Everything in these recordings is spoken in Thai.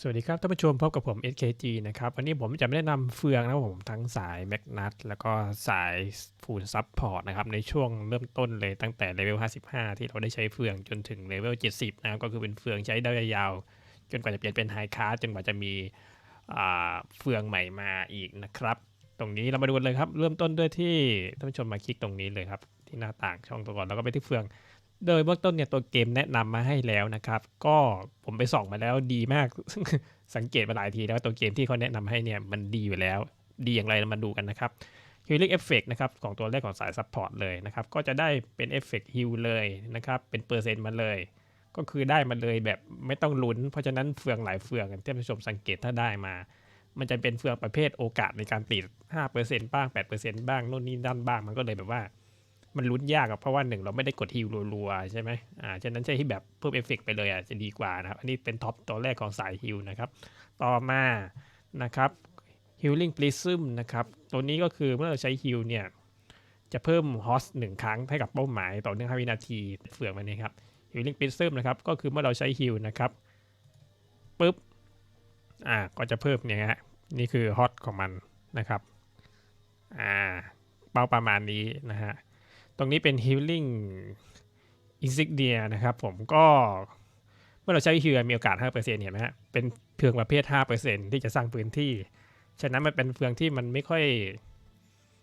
สวัสดีครับท่านผู้ชมพบกับผม SKG นะครับวันนี้ผมจะมาแนะนำเฟืองนะครับผมทั้งสายแมกนัตแล้วก็สายฟูลซับพอร์ตนะครับในช่วงเริ่มต้นเลยตั้งแต่เลเวล 55 ที่เราได้ใช้เฟืองจนถึงเลเวล 70 นะครับก็คือเป็นเฟืองใช้ได้ยาวจนกว่าจะเปลี่ยนเป็นไฮคาร์จนกว่าจะมีเฟืองใหม่มาอีกนะครับ ตรงนี้เรามาดูกันเลยครับ เริ่มต้นด้วยที่ท่านผู้ชมมาคลิกตรงนี้เลยครับที่หน้าต่างช่องตัวก่อนแล้วก็ไปที่เฟือง โดยเบื้องต้นเนี่ยตัวเกมแนะนำมาให้แล้วนะครับ ก็ผมไปส่องมาแล้วดีมาก สังเกตมาหลายทีแล้วว่าตัวเกมที่เขาแนะนำให้เนี่ยมันดีอยู่แล้ว ดีอย่างไรมาดูกันนะครับ Healing Effect นะครับของตัวแรกของสาย Support เลยนะครับ ก็จะได้เป็นเอฟเฟกต์ฮิลเลยนะครับ เป็นเปอร์เซ็นต์มาเลย ก็คือได้มาเลยแบบไม่ต้องลุ้น เพราะฉะนั้นเฟืองหลายเฟืองท่านผู้ชมสังเกตถ้าได้มา มันจะเป็นเฟืองประเภทโอกาสในการติด 5%บ้าง 8%บ้างโน่นนี่นั่นบ้างมันก็เลยแบบว่า มันลุ้นยากอะเพราะว่าหนึ่งเราไม่ได้กดฮิลรัวๆใช่ไหมอ่าฉะนั้นใช้ที่แบบเพิ่มเอฟเฟกต์ไปเลยอะจะดีกว่านะครับอันนี้เป็นท็อปตัวแรกของสายฮิลนะครับต่อมานะครับ Healing Prism นะครับ ตัวนี้ก็คือเมื่อเราใช้ฮิลเนี่ย จะเพิ่มฮอสหนึ่งครั้งให้กับเป้าหมายต่อเนื่อง5วินาทีเฟืองมันนี่ครับ Healing Prism นะครับ ก็คือเมื่อเราใช้ฮิลนะครับปุ๊บ อ่า ก็จะเพิ่มเนี่ยฮะ นี่คือฮอตของมันนะครับ อ่า เป้าประมาณนี้นะฮะ ตรงนี้เป็น healing insignia นะครับ ผมก็เมื่อเราใช้ heal มีโอกาส 5%เห็นไหมฮะ เป็นเฟืองประเภท 5%ที่จะสร้างพื้นที่ ฉะนั้นมันเป็นเฟืองที่มันไม่ค่อย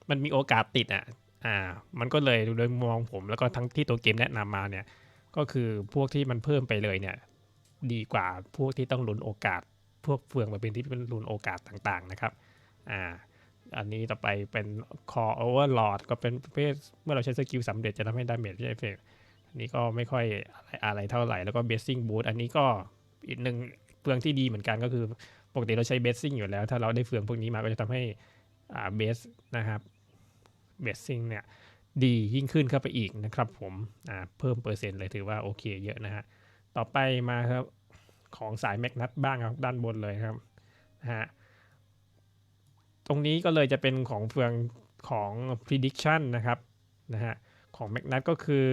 มันมีโอกาสติดอะ อ่า มันก็เลยโดยมองผมแล้วก็ทั้งที่ตัวเกมแนะนำมาเนี่ย ก็คือพวกที่มันเพิ่มไปเลยเนี่ย ดีกว่าพวกที่ต้องลุ้นโอกาส พวกเฟืองประเภทที่เป็นลุ้นโอกาสต่างๆนะครับ อ่า อันนี้ต่อไปเป็น Core Overlord ก็เป็นประเภทเมื่อเราใช้สกิลสำเร็จจะทำให้ดาเมจใช่เอฟเฟกอันนี้ก็ไม่ค่อยอะไรอะไรเท่าไหร่ แล้วก็ Basing Boost อันนี้ก็อีกหนึ่งเฟืองที่ดีเหมือนกันก็คือปกติเราใช้ Basing อยู่แล้ว ถ้าเราได้เฟืองพวกนี้มาก็จะทำให้อ่า Base นะครับ Basing เนี่ยดียิ่งขึ้นเข้าไปอีกนะครับผมอ่าเพิ่มเปอร์เซ็นต์เลยถือว่าโอเคเยอะนะฮะต่อไปมาครับของสายแมกนัตบ้างครับด้านบนเลยครับนะฮะ ตรงนี้ก็เลยจะเป็นของเฟืองของ prediction นะครับนะฮะของ m a g n a t ก็คือ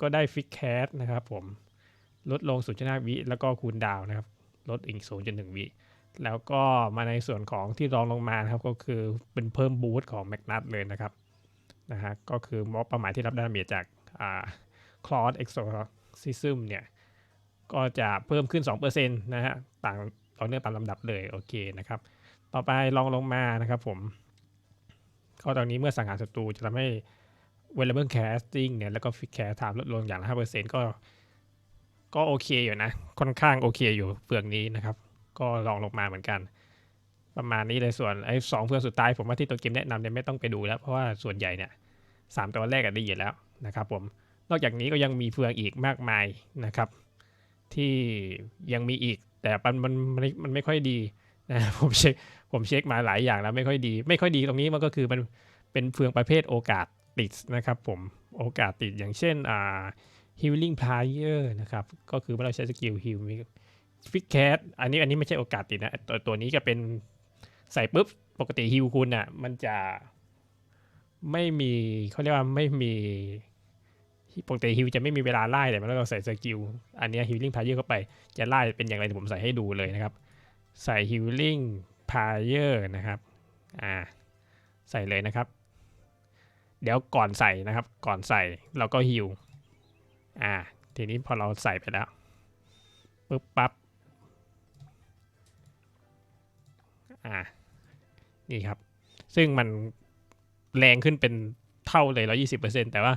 ก็ได้ f i x cat นะครับผมลดลง 0.5 วิแล้วก็คูณดาวนะครับ ลดอีก 0.1 วิแล้วก็มาในส่วนของที่รองลงมาครับ ก็คือเป็นเพิ่มบูสต์ของ m a g n a t เลยนะครับนะฮะก็คือมอบเป้าหมายที่รับดาเมจจากอ่า Cloud Exorcism เนี่ย ก็จะเพิ่มขึ้น 2%นะฮะต่างต่อเนื่องตามลำดับเลย โอเคนะครับ ต่อไปลองลงมานะครับผมก็ตอนนี้เมื่อสังหารศัตรูจะทำให้ variable casting เนี่ยแล้วก็ fix cast time ลดลงอย่างละ5%ก็ ก็โอเคอยู่นะ ค่อนข้างโอเคอยู่เฟืองนี้นะครับ ก็ลองลงมาเหมือนกัน ประมาณนี้เลยส่วนไอ้สองเฟืองสุดท้ายผมว่าที่ตัวเกมแนะนำเนี่ยไม่ต้องไปดูแล้ว เพราะว่าส่วนใหญ่เนี่ยสามตัวแรกอะได้ยินแล้วนะครับผม นอกจากนี้ก็ยังมีเฟืองอีกมากมายนะครับ ที่ยังมีอีกแต่มันมันมันไม่ค่อยดี นะผมเช็คผมเช็คมาหลายอย่างแล้วไม่ค่อยดี ไม่ค่อยดีตรงนี้มันก็คือมันเป็นเฟืองประเภทโอกาสติดนะครับผมโอกาสติดอย่างเช่นอ่า healing player นะครับก็คือเมื่อเราใช้สกิล heal มี fix cat อันนี้อันนี้ไม่ใช่โอกาสติดนะตัวตัวนี้ก็เป็นใส่ปุ๊บปกติ heal คุณอะมันจะไม่มีเขาเรียกว่าไม่มีปกติ heal จะไม่มีเวลาไล่แต่เมื่อเราใส่สกิลอันนี้ย healing player เข้าไปจะไล่เป็นอย่างไรผมใส่ให้ดูเลยนะครับ ใส่ healing player นะครับ อ่า ใส่เลยนะครับ เดี๋ยวก่อนใส่นะครับ ก่อนใส่เราก็ heal อ่า ทีนี้พอเราใส่ไปแล้วปึ๊บปั๊บ อ่า นี่ครับ ซึ่งมันแรงขึ้นเป็นเท่าเลย 120%แต่ว่า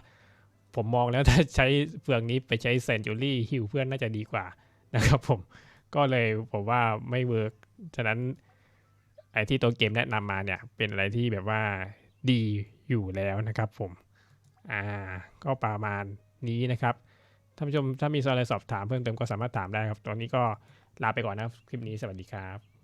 ผมมองแล้วถ้าใช้เฟืองนี้ไปใช้เซนจูรี่ฮิวเพื่อนน่าจะดีกว่านะครับผม ก็เลยผมว่าไม่เวิร์กฉะนั้นไอ้ที่ตัวเกมแนะนำมาเนี่ยเป็นอะไรที่แบบว่าดีอยู่แล้วนะครับผม อ่า ก็ประมาณนี้นะครับ ท่านผู้ชมถ้ามีอะไรสอบถามเพิ่มเติมก็สามารถถามได้ครับ ตอนนี้ก็ลาไปก่อนนะครับคลิปนี้สวัสดีครับ